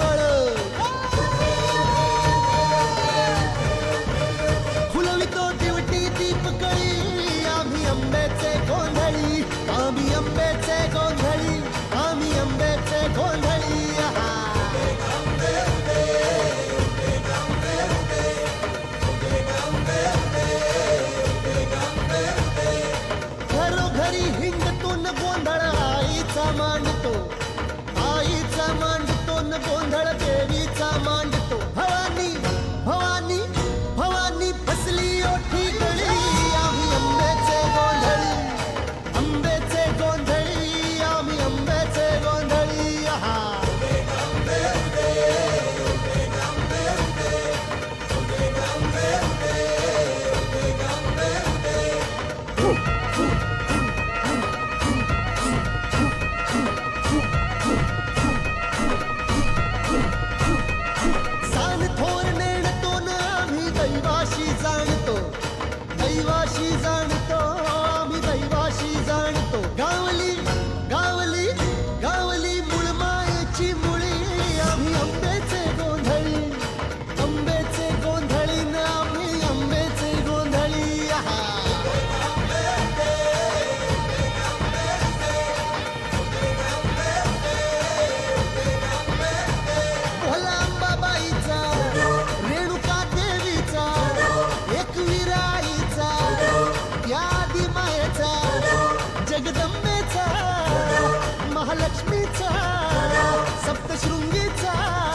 आंबळ फुलवितो दिवटी दीपकळी आम्ही आंब्याचे गोंधळी आम्ही आंब्याचे गोंधळी आम्ही आंब्याचे गोंधळी घरोघरी हिंडतून गोंधळ आईचा मानतो आईचा मान सप्तृंगी चा।